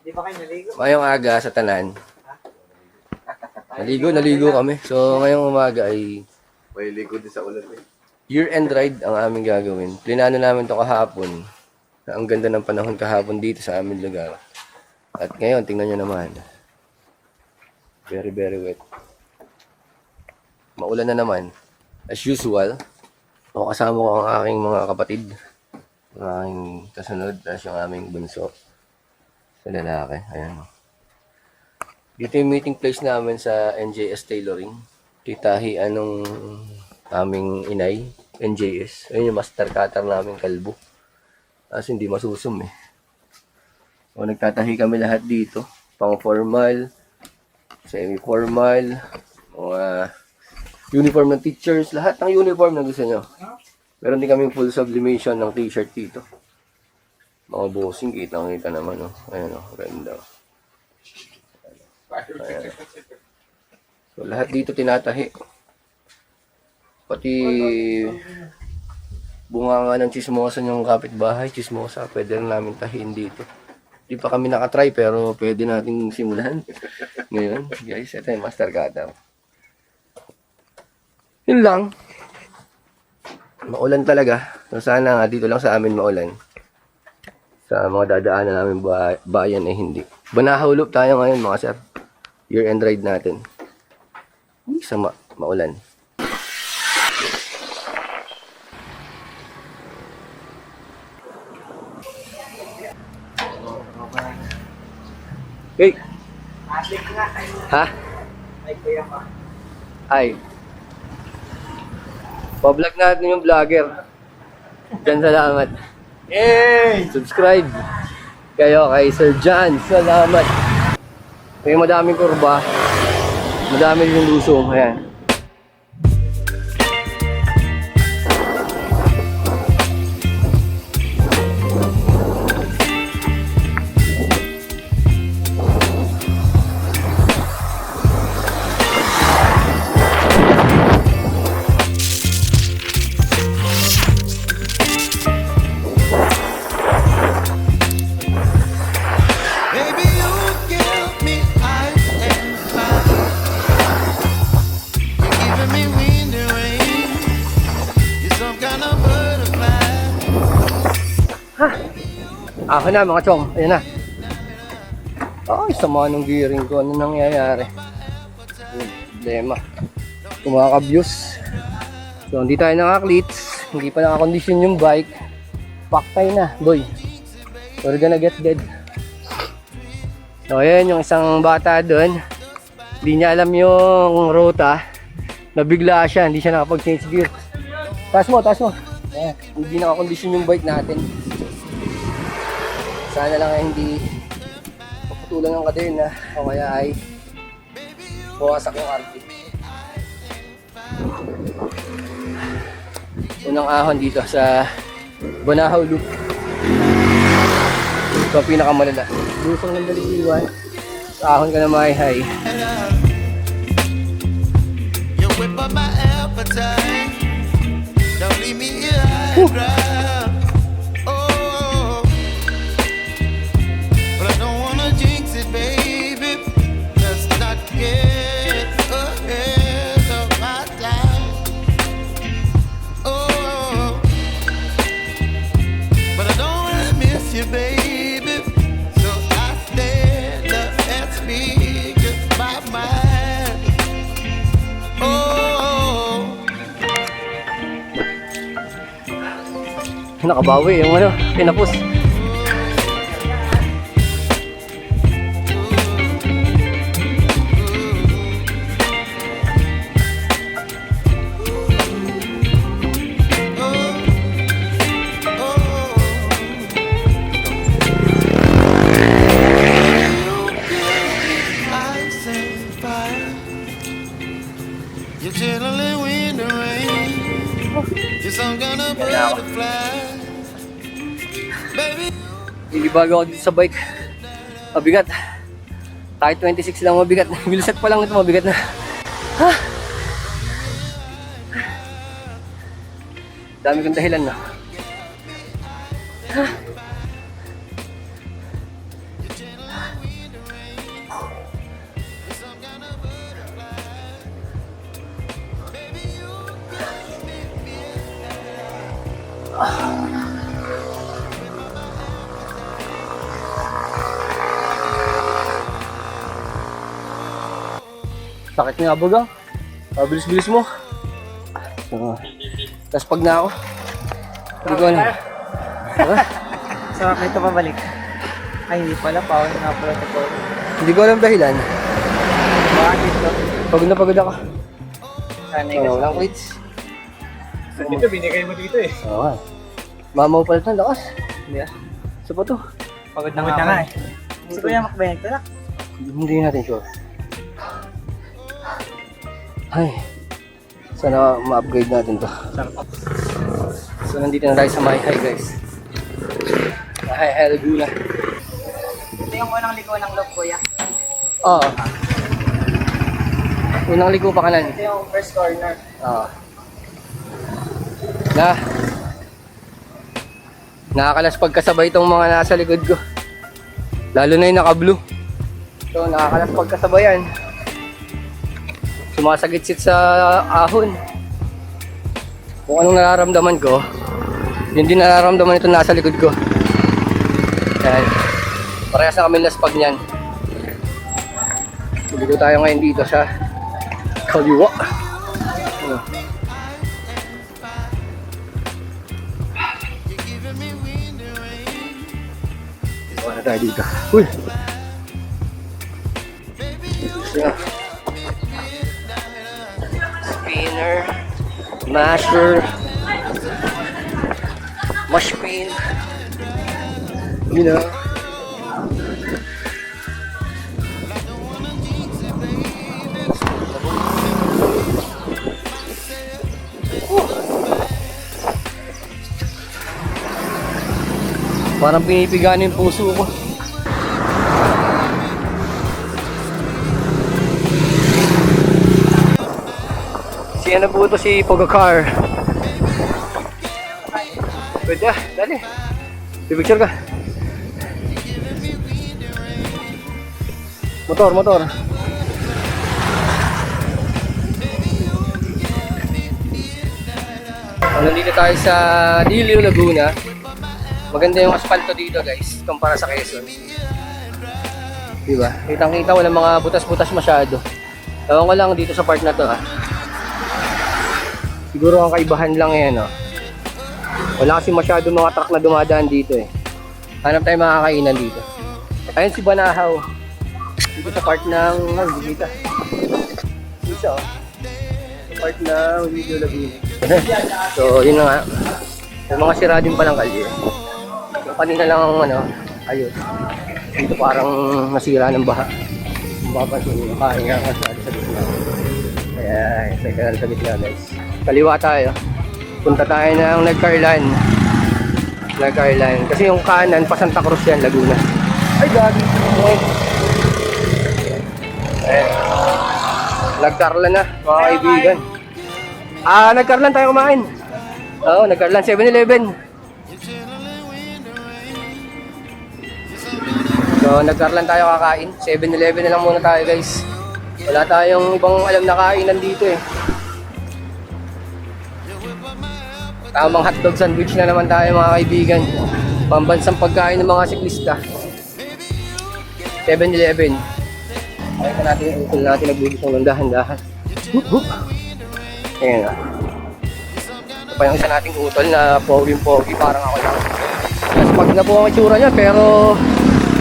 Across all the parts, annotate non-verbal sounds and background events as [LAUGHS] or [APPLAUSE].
Di ba kayo naligo? Ngayong aga sa tanan. Naligo, naligo kami. So, ngayong umaga ay May ligo din sa ulan eh. year-end ride ang aming gagawin. Plinano namin to kahapon. Ang ganda ng panahon kahapon dito sa aming lugar. At ngayon, tingnan nyo naman. Very, very wet. Maulan na naman. As usual, ako kasama ko ang aking mga kapatid. Ang aking kasunod, tapos yung aming bunso. Sa lalaki. Ayan. Dito yung meeting place namin sa NJS Tailoring. Titahi anong aming inay, NJS. Ayun yung master cutter namin kalbo. Kasi hindi masusum eh. O nagtatahi kami lahat dito. Pang formal, semi-formal, mga uniform ng teachers, lahat ng uniform na gusto nyo. Meron din kami full sublimation ng t-shirt dito. Mga bossing, kitang-kita naman, oh. Ayan, oh. Ganda. Ayan. So, lahat dito tinatahi. Pati bunga nga ng chismosa yung kapitbahay, chismosa, pwede rin namin tahiin dito. Di pa kami nakatry pero pwede nating simulan. [LAUGHS] Ngayon, guys, ito yung master cutter. Yun lang. Maulan talaga. So, sana dito lang sa amin maulan. Sa mga dadaanan namin ba- bayan eh hindi. Banahulop tayo ngayon mga sir. Year-end ride natin. Hindi sa ma- maulan. Hey! Ha? Ay. Pa-vlog natin yung vlogger. Diyan salamat. Yay! Subscribe kayo kay Sir John. Salamat. May madaming kurba. Madami yung lusong. Ayan. Ako na mga chong. Ayan na. Ay, sama ng gearing ko. Ano nangyayari? Problema. Kumakabuse. So, hindi tayo naka-cleats. Hindi pa naka-condition yung bike. Paktay na, boy. We're gonna get dead. So, ayan yung isang bata doon. Hindi niya alam yung ruta. Nabigla siya, hindi siya nakapag-change gear. Taas mo, taas mo. Ayan, hindi naka-condition yung bike natin. Sana lang ay hindi maputulan ng kadena o kaya ay buwasak yung RP. Unang ahon dito sa Bonahaw Loop. Ito ang pinakamalala. Lusong ng daliliwan. Ahon ka na mahihay. You whip up my appetite. Don't leave me here high and Nakabawi yung ano, pinapos. bago ako dito sa bike. Mabigat. Tayo 26 lang mabigat. [LAUGHS] Bilisat pa lang ito mabigat na. Ha? dami kong dahilan na ha? Sakit nga bagang. Ah, bilis-bilis mo. So, tapos pag na ako. Hindi ko alam. Ah, Sa akin ito pabalik. Ay, hindi pala. Pawin nga pala ito po. Hindi ko alam dahilan. Bakit ito? Pagod na pagod ako. Sanay So, ka walang quits. Dito, binigay mo dito eh. Oo nga. Mamaw pala ito, lakas. Hindi ah. Sa pa to. Pagod na nga eh. Si Kuya makbenta na. Hindi natin sure. Ay. Sana ma-upgrade natin to. So, nandito na tayo sa My High, guys. High Laguna. Ito yung unang ligo ng loob, Kuya. Oo. Unang ligo pa kanan. Ito yung first corner. Oo. Na. Nakakalaspag kasabay itong mga nasa likod ko. Lalo na yung naka-blue. So, nakakalaspag kasabay yan. Sumasagitsit sa ahon. Kung anong nararamdaman ko, yun din nararamdaman ito nasa likod ko. Yan. Parehas na kami laspag niyan. Ligo tayo ngayon dito sa kaliwa. Wala na tayo dito. Uy! Yeah. Spinner. Masher. Mush pin. You know. Parang pinipigaan yung puso ko. Si ano po ito, si Pogacar. Pwede ah, dali. Pipicture ka. Motor, motor. Nandito tayo sa Diliw, Laguna. Maganda yung asfalto dito guys, kumpara sa Quezon. Diba? Kitang kita, walang mga butas-butas masyado. Ewan ko lang dito sa part na to ha. Siguro ang kaibahan lang yan oh. Wala kasi masyado mga truck na dumadaan dito eh. Hanap tayo makakainan dito. Ayun si Banahaw. Dito sa part ng... Hindi kita. Dito oh. Sa part ng Video Laguna. [LAUGHS] so, yun na nga. Yung mga sira din palang kalye. Yung kanina lang ang ano, ayos. Dito parang nasira ng baha. Kung papansin nyo, nakahinga ka sa sa gitna. Kaya, sa gitna guys. Kaliwa tayo. Punta tayo ng Nagcarlan. Nagcarlan. Kasi yung kanan, pa Santa Cruz yan, Laguna. Ay, gagi. Eh, Nagcarlan na, mga kaibigan. Ah, Nagcarlan tayo kumain. Oo, Nagcarlan 7-Eleven. So, nagkarlan tayo kakain. 7-Eleven na lang muna tayo, guys. Wala tayong ibang alam na kainan dito eh. Tamang hotdog sandwich na naman tayo mga kaibigan. Pambansang pagkain ng mga siklista. 7-Eleven. Kaya ka natin yung utol natin nagbubusong ng dahan-dahan. Hup, hup. Ayan na. Ito pa yung isa nating utol na pogi-pogi parang ako lang. Laspag na po ang itsura niya pero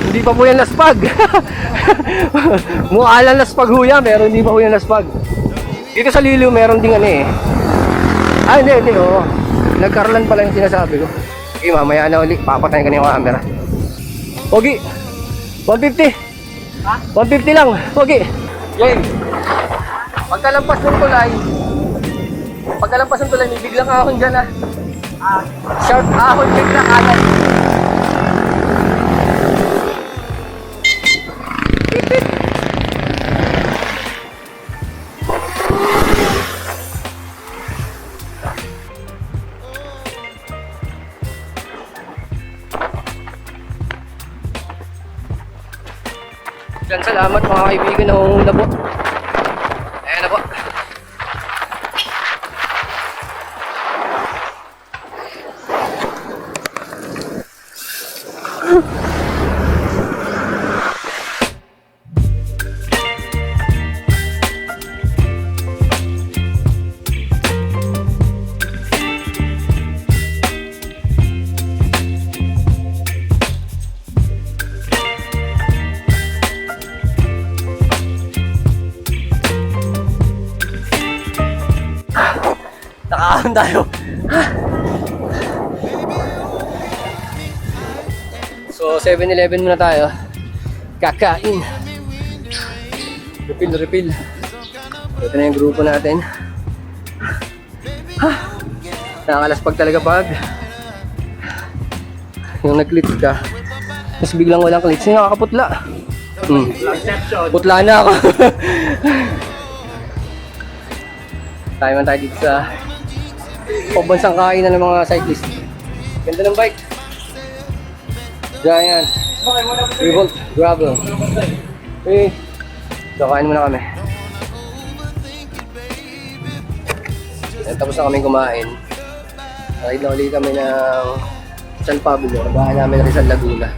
hindi pa po yan laspag. [LAUGHS] Mukha lang laspag ho yan pero hindi pa po yan laspag. Dito sa Liliw meron ding ano eh. Ah hindi, hindi oo. Nagkarlan pala yung sinasabi ko. Okay, mamaya na ulit. Papatayin ka na yung camera. Pogi! 150! Ha? 150 lang! Pogi! Game! Pagkalampas ng tulay, pagkalampas ng tulay, may biglang ahon dyan ah. Ah, Sharp ahon bigla kanan. Salamat mga kaibigan na umuna po. Ayan na po. Kakaahon tayo. so, 7-Eleven muna tayo. Kakain. Refill, refill. Ito na yung grupo natin. Ha! Nakakalaspag talaga pag yung nag-glitch ka. Tapos biglang walang glitch. Yung nakakaputla. Hmm. Putla na ako. [LAUGHS] tayo man tayo dito sa pambansang kainan ng mga cyclist. Ganda ng bike. Giant. Revolt Gravel. Eh, kakain muna kami. Ayan, tapos na kami kumain. Ride na ulit kami ng San Pablo. Bahay namin rin sa Laguna.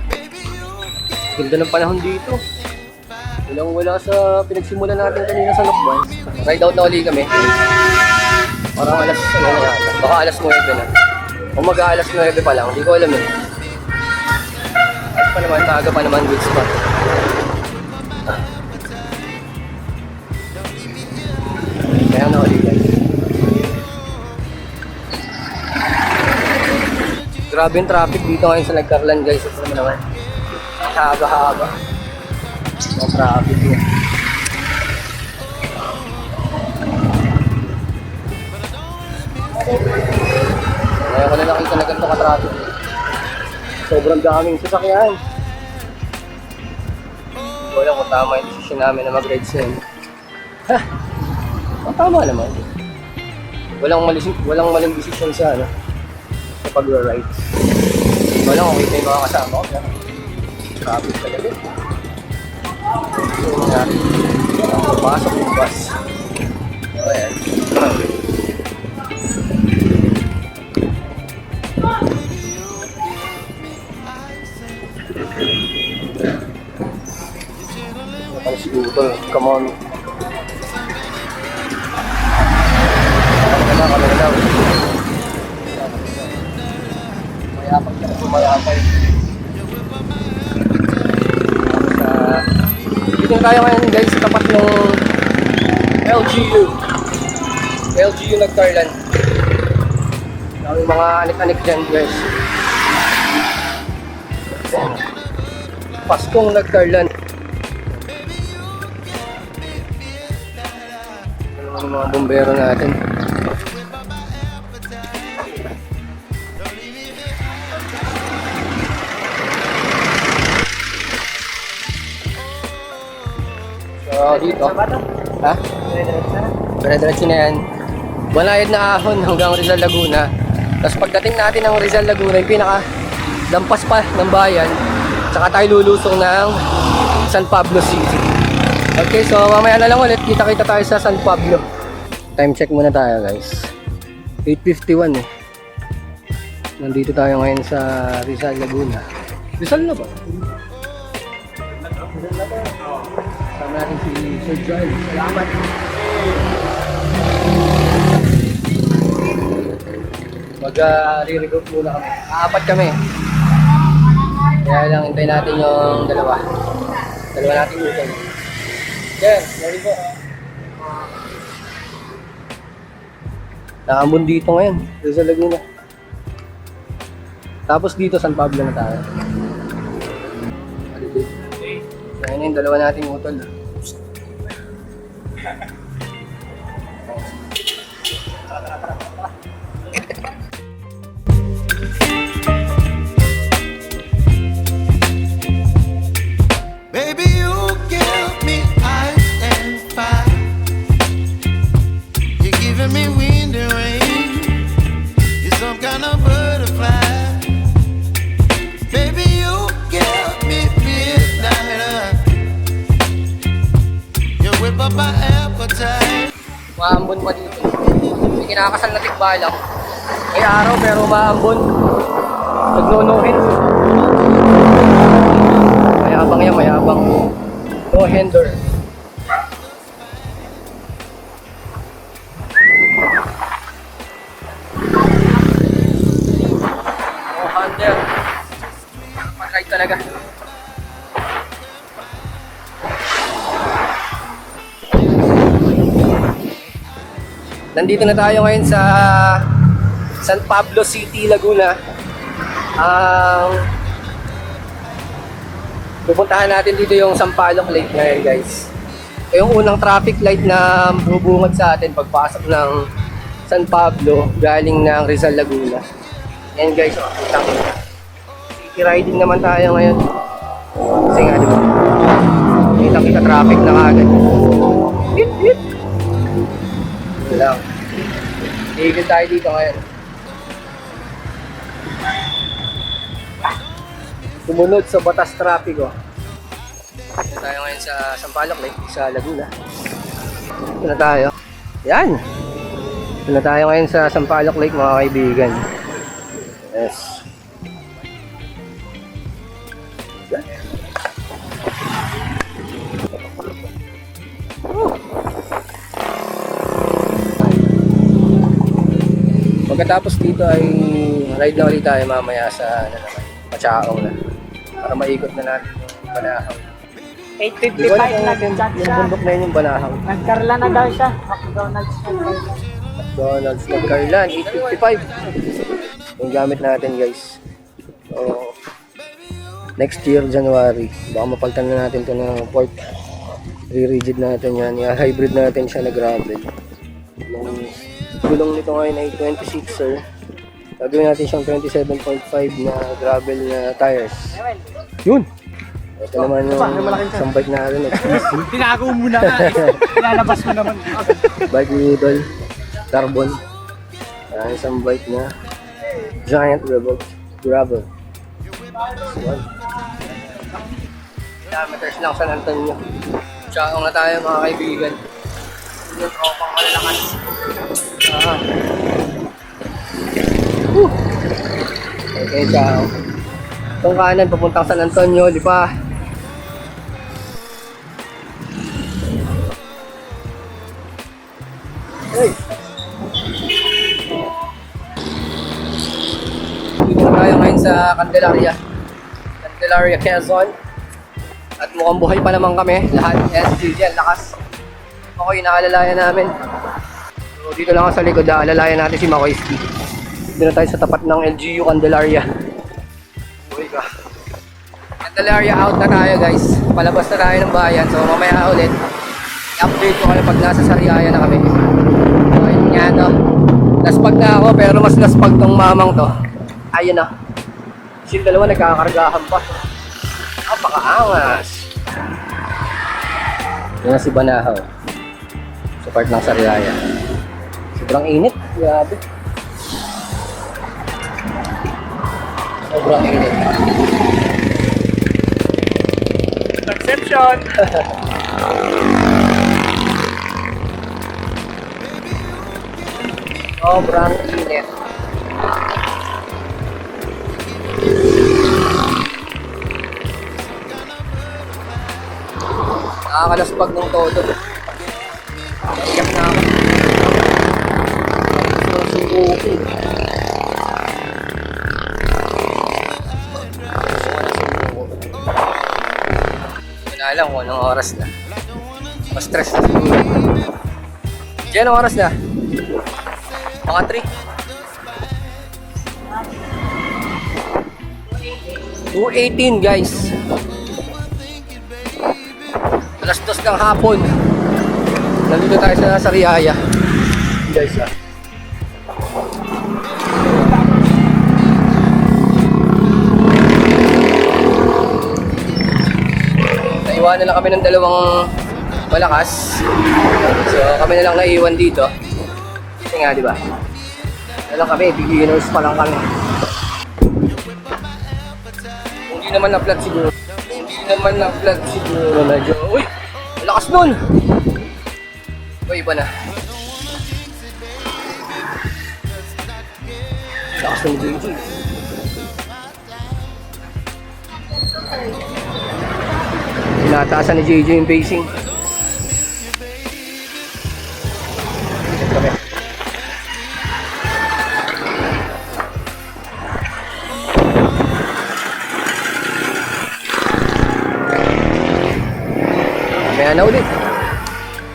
Ganda ng panahon dito. Walang wala sa pinagsimulan natin kanina sa Lokban. Ride out na ulit kami. Parang alas, ano na yata. Baka alas 9 na. O mag-aalas 9 pa lang, hindi ko alam eh. At pa naman, maaga pa naman, goods pa. Kaya na ulit guys. Grabe yung traffic dito ngayon sa Nagkarlan guys. Ito naman naman. Haba-haba. Ang traffic yun. Ko na nakita na ganito ka-traffic. Sobrang daming sasakyan. Hindi ko alam kung tama yung decision namin na sa yun. Ha! Ang tama naman. Walang maling, walang maling decision sa ano sa pag-ride. Wala kung kita yung mga kasama ko. Traffic talaga. So, nga. Pasok yung bus. Ayan. Ang siguro, come on. Na daw. Mayapag ka na na tayo ngayon guys tapat ng LGU. LGU Nagtarlan. Daming mga anik-anik dyan guys. Paskong Nagtarlan. Ano mga bombero natin? So, dito. Ha? Dire-diretso na yan. Banayad na ahon hanggang Rizal Laguna. Tapos pagdating natin ng Rizal Laguna, yung pinaka lampas pa ng bayan, saka tayo lulusong ng San Pablo City. Okay, so mamaya na lang ulit, kita-kita tayo sa San Pablo. Time check muna tayo guys. 8.51 eh. Nandito tayo ngayon sa Rizal Laguna. Rizal na ba? Kasama natin si Sir John. Salamat. Mag-re-regroup muna kami. Apat kami. Kaya lang hintayin natin yung dalawa. Dalawa natin utol. Yan, morning po. Nakambun dito ngayon. Dito sa Laguna. Tapos dito San Pablo na tayo. Kaya na yung dalawa nating utol. Baby, Maambon pa dito. May kinakasal na tikbalang. May araw pero maambon. Nagnunuhin. Mayabang yan, mayabang. No hinder. Nandito na tayo ngayon sa San Pablo City, Laguna. Ang pupuntahan natin dito yung Sampaloc Lake ngayon guys. Ito yung unang traffic light na bubungad sa atin pagpasok ng San Pablo galing ng Rizal, Laguna. Yan guys, oh, city riding naman tayo ngayon. Kasi nga, di ba? Kitang kita traffic na kagad. Tigil tayo dito ngayon. Sumunod sa batas traffic oh. Dito tayo ngayon sa Sampaloc Lake, sa Laguna. Ito na tayo. Yan! Ito na tayo ngayon sa Sampaloc Lake mga kaibigan. Yes. Pagkatapos dito ay ride na ulit tayo mamaya sa ano naman, Pachaong na. Para maikot na natin yung Banahaw. Di ko alam 8.55 kung nag-chat yung, yung siya. bundok na yun yung Banahaw. Nagkarla na daw siya. McDonald's na daw. McDonald's, Nagkarlan, 855. Yung gamit natin guys. So, next year, January, baka mapalitan na natin to ng port. Re-rigid natin yan. I-hybrid natin siya na gravel. Gulong nito ngayon ay 26er. Gagawin natin siyang 27.5 na gravel na tires. Yun! Ito naman yung isang bike natin. [LAUGHS] Tinago mo na nga. Pinalabas mo naman. bike ni Idol. Carbon. Yan, isang bike na Giant Rebel. Gravel. Kilometers lang San Antonio. Tsaka na tayo mga kaibigan. Yung tropang malalakas. Ah. Woo! Okay, ciao. Itong kanan, papuntang San Antonio, di pa. Hey! Dito na tayo ngayon sa Candelaria. Candelaria, Quezon. At mukhang buhay pa naman kami. Lahat. SGG, ang lakas. Okay, naalalayan namin. Dito lang sa likod. Aalalayan natin si Makoyski. Dito na tayo sa tapat ng LGU Candelaria. Buhay ka. Candelaria out na tayo guys. Palabas na tayo ng bayan. So mamaya ulit. I-update ko kayo pag nasa Sariaya na kami. So ayun nga no. Laspag na ako pero mas laspag tong mamang to. Ayun na. Yung dalawa nagkakargahan pa. Napakaangas. Yan na si Banahaw. Sa part ng Sariaya. Sobrang init. Grabe. Sobrang init. Perception. [LAUGHS] Sobrang init. Nakakalaspag ng todo. Anong oras na. Mas stress na siguro. Diyan, anong oras na? Mga 3. 2.18 guys. Alas dos ng hapon. Nandito tayo sa Sariaya. Guys ah. Naiwanan lang kami ng dalawang malakas. So kami na lang naiwan dito. Kasi nga, di ba? Ano kami, beginners pa lang kami. Kung di naman na-flat siguro. Kung di naman na-flat siguro, medyo, uy! Lakas nun! O, iba na. Lakas ng JJ. Tinataasan ni JJ yung pacing. Kami. Mamaya na ulit.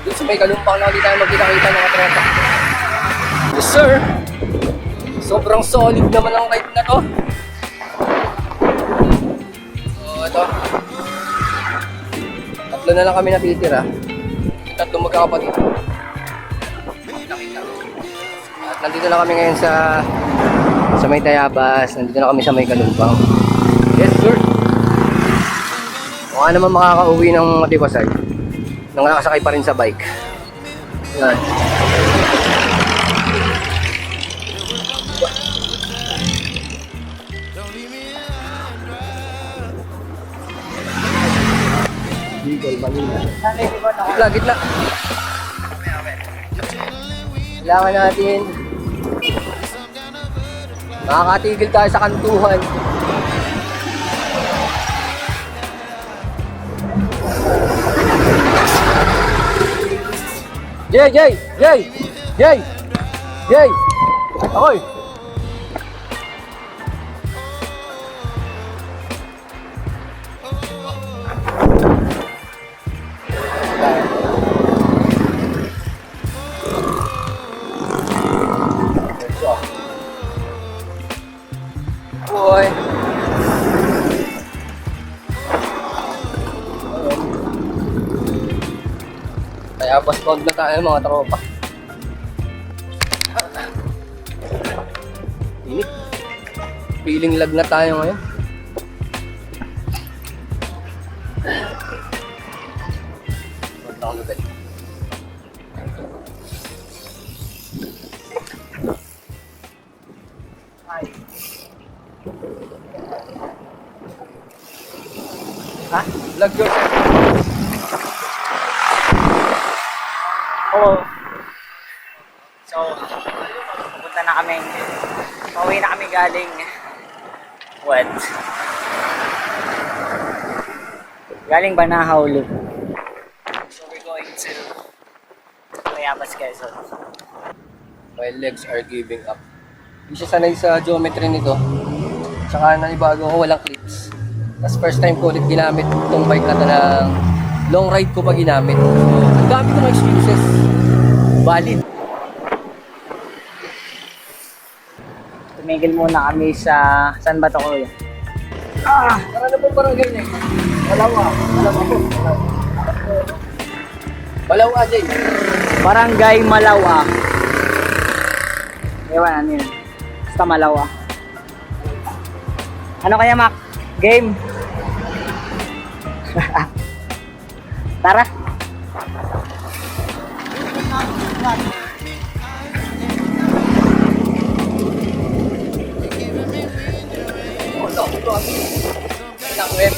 Doon sa may kalumpang na ulit tayo magkita-kita mga tropa. Yes, sir. Sobrang solid naman ang ride na to. Tatlo na lang kami natitira. Yung Tatlo magkakapatid. At nandito na kami ngayon sa sa may Tayabas. Nandito na kami sa may Kalumpang. Yes, sir. Mukha naman makakauwi ng Matibasay. Nang nakasakay pa rin sa bike. Yan. Bicol, Manila. Gitna, gitna. Kailangan natin makakatigil tayo sa kantuhan. Jay, Jay, Jay, Jay, Jay, ako'y. Kaya postpone na tayo mga tropa. Init. Feeling lag na tayo ngayon. Ha? Lag. Oo. So, pupunta na kami. Pauwi na kami galing what? Galing Banahaw Loop. So we're going to Mayabas, Quezon. My legs are giving up. Hindi siya sanay sa geometry nito. Tsaka nanibago ko walang clips. Tapos first time ko ulit ginamit itong bike na to ng long ride ko pa ginamit. Ang dami ko ng excuses. Valid. Tumigil muna kami sa... Saan ba ito kuya? Ah! Tara na po parang ganyan. Malawa. Malawa po. Malawa, Jay. Barangay Malawa. Ewan, ano yun? Basta Malawa. Ano kaya, Mac? Game? [LAUGHS] Tara.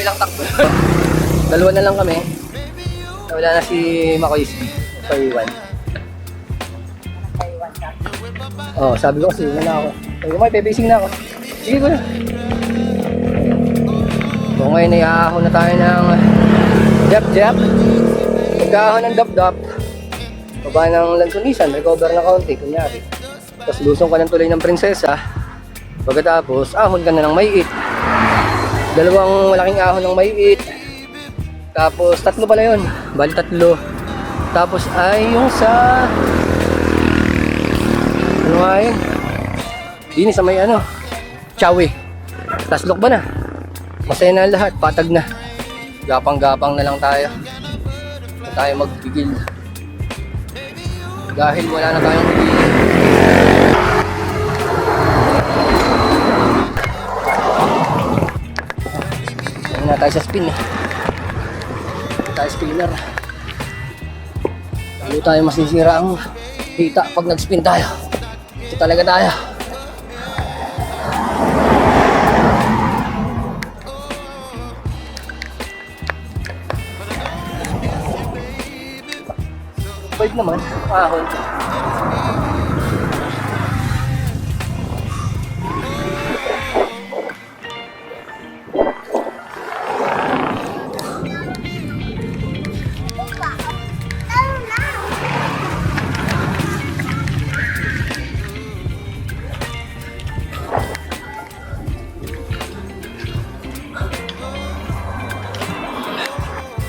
May bilang takbo. [LAUGHS] Dalawa na lang kami. Wala na si Makoyski. Sa iwan. Oh, sabi ko kasi, wala ako. Sabi may pebasing na ako. Sige ko na. So ngayon ay ahon na tayo ng Jap Jap. Nagkahon ng Dap Dap. Baba ng Lansunisan, recover na kaunti, kunyari. Tapos lusong ka ng tuloy ng prinsesa. Pagkatapos, ahon ka na ng maiit. Dalawang malaking ahon ng maiit. Tapos, tatlo pala yun. Bali tatlo. Tapos ay yung sa... Ano nga yun? Dini sa may ano. Chawi. Taslok ba na? Masaya na lahat. Patag na. Gapang-gapang na lang tayo. Hindi tayo magpigil. Dahil wala na tayong magigil. Na tayo sa spin eh. Tayo spinner. Lalo tayo masisira ang hita pag nag-spin tayo. Ito talaga tayo. Vibe naman, ahon.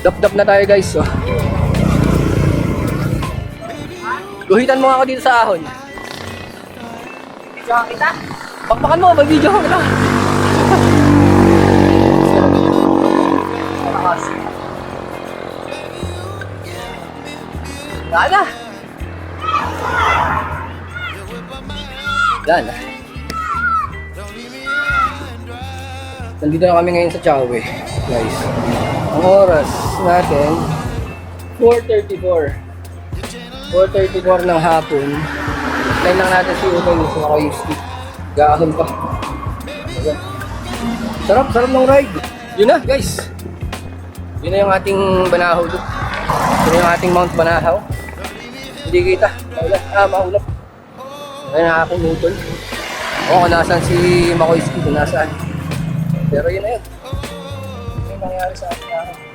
Dap-dap na tayo guys. Oh. Guhitan mo ako dito sa ahon. Video kita. Bakbakan mo, mag-video ko kita. Gana. Gana. Nandito na kami ngayon sa Chawe, guys. Ang oras natin, 4.34. 4.34 ng hapon. Line lang natin si Utol sa mga Yusti. Gaahon pa. Ayan. Sarap, sarap ng ride. Yun na, guys. Yun na yung ating Banahaw doon. Yun yung ating Mount Banahaw. Hindi kita. Maulap. Ah, maulap. Ayun ang aking Utol. Oo, kung nasaan si Makoyski, kung nasaan. Pero yun na yun. Yun yung nangyari sa araw.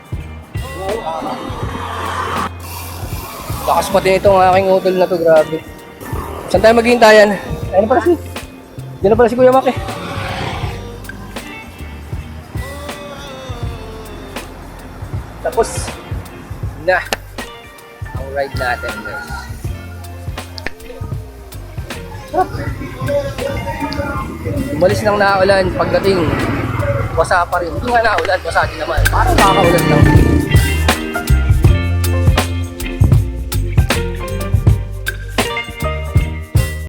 Lakas pati nitong aking utol na to, grabe. Saan tayo maghihintayan? Ayun pala si... Diyan na pala si Kuya Mak eh. Tapos, na ang ride natin guys. Umalis nang naulan pagdating. Wasa pa rin. Hindi nga naulan, wasa din naman. Parang nakakaulan lang.